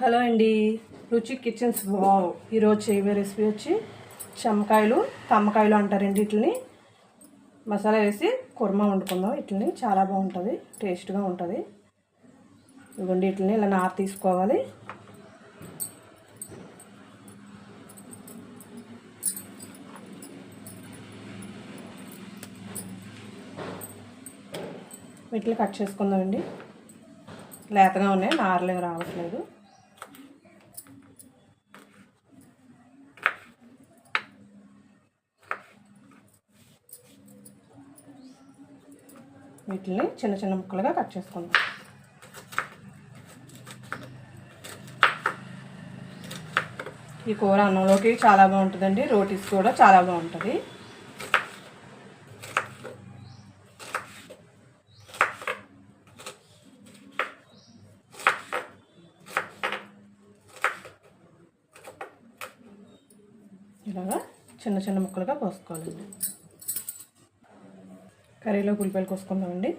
Hello అండి. రుచి kitchens wow. ఈరోజు చేయబోయే రెసిపీ వచ్చి చెమ్మకాయలు తమ్మకాయలు అంటారండి వీటిని. మసాలా వేసి కుర్మా వండుకుందాం. వీటిని చాలా బాగుంటుంది టేస్ట్గా ఉంటుంది. ఇవ్వండి వీటిని ఇలా నార తీసుకోవాలి. వీటిని కట్ చేసుకుందామండి. లేతగా ఉన్నాయి నారలేవి రావట్లేదు. వీటిని చిన్న చిన్న ముక్కలుగా కట్ చేసుకుందాం. ఈ కూర అన్నంలోకి చాలా బాగుంటుందండి. రోటీస్ కూడా చాలా బాగుంటుంది. ఇలాగా చిన్న చిన్న ముక్కలుగా కోసుకోవాలండి. కర్రీలో ఉల్లిపాయలు కోసుకుందామండి.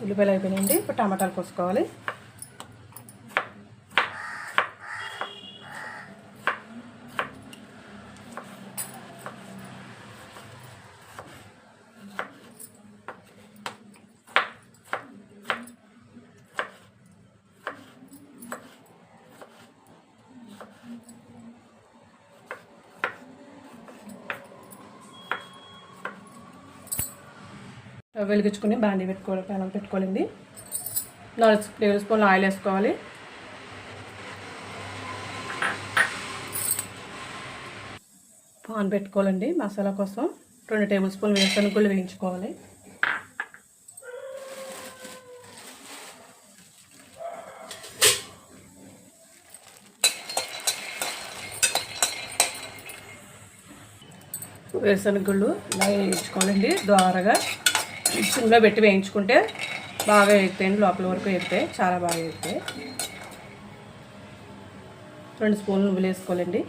ఉల్లిపాయలు అయిపోయినాయండి. ఇప్పుడు టమాటాలు కోసుకోవాలి. వెలిగించుకుని బాండీ పెట్టుకోవాలి పెనం పెట్టుకోవాలండి. నాలుగు టేబుల్ స్పూన్లు ఆయిల్ వేసుకోవాలి. పాన్ పెట్టుకోవాలండి మసాలా కోసం. రెండు టేబుల్ స్పూన్లు వేరుశనగ గుళ్ళు వేయించుకోవాలి. వేరుశనగ గుళ్ళు ఇలా వేయించుకోవాలండి. ద్వారగా సిమ్లో పెట్టి వేయించుకుంటే బాగా వేగుతాయండి లోపల వరకు వేగుతాయి చాలా బాగా వేగుతాయి రెండు స్పూన్లు నువ్వులు వేసుకోవాలండి.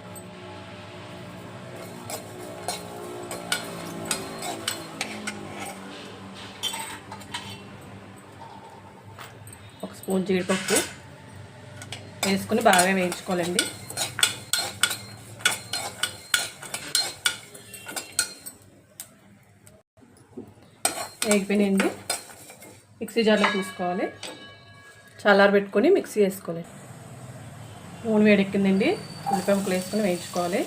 ఒక స్పూన్ జీడిపప్పు వేసుకుని బాగా వేయించుకోవాలండి. వేగిపోయినాయండి. మిక్సీ జార్లో తీసుకోవాలి. చల్లార పెట్టుకొని మిక్సీ వేసుకోవాలి. నూనె వేడెక్కిందండి. ఉల్లిపాయ ముక్కలు వేసుకొని వేయించుకోవాలి.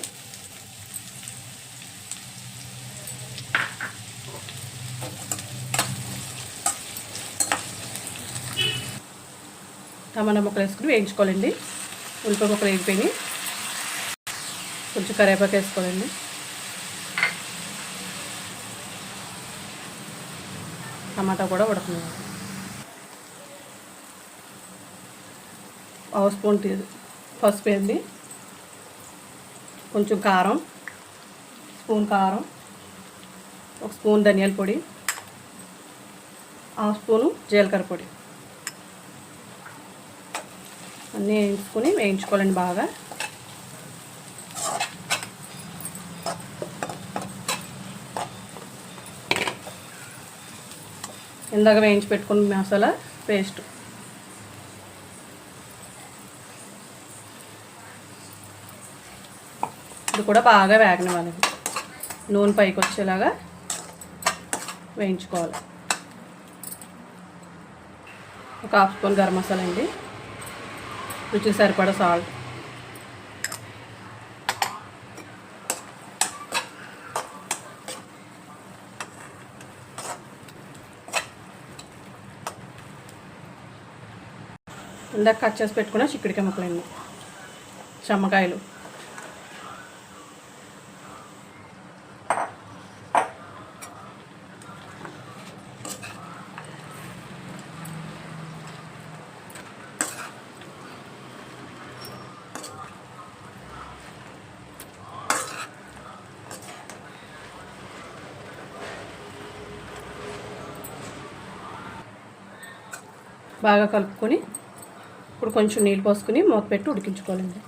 టమాటా ముక్కలు వేసుకుని వేయించుకోవాలండి. ఉల్లిపాయ ముక్కలు వేగిపోయినాయి. కొంచెం కరివేపాకు వేసుకోవాలండి. టమాటా కూడా ఉడుకుతుంది పావు స్పూన్ టీ పసుపు వేయండి. కొంచెం కారం స్పూన్ కారం ఒక స్పూన్ ధనియాల పొడి హాఫ్ స్పూను జీలకర్ర పొడి. అన్నీ వేయించుకొని వేయించుకోవాలండి బాగా. ఇందాక వేయించి పెట్టుకున్న మసాలా పేస్ట్. ఇది కూడా బాగా వేగనివ్వాలి. నూనె పైకి వచ్చేలాగా వేయించుకోవాలి. ఒక హాఫ్ స్పూన్ గరం మసాలా అండి. రుచికి సరిపడా సాల్ట్. ఇందాక కట్ చేసి పెట్టుకున్న చిక్కుడికాయ ముక్కలండి చెమ్మకాయలు బాగా కలుపుకొని ఇప్పుడు కొంచెం నీళ్ళు పోసుకొని మూత పెట్టి ఉడికించుకోవాలండి.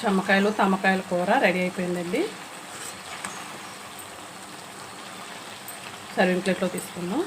చెమ్మకాయలు తమ్మకాయల కూర రెడీ అయిపోయిందండి. సర్వింగ్ ప్లేట్లో తీసుకుందాం.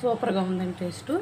సూపర్గా ఉందండి టేస్టు.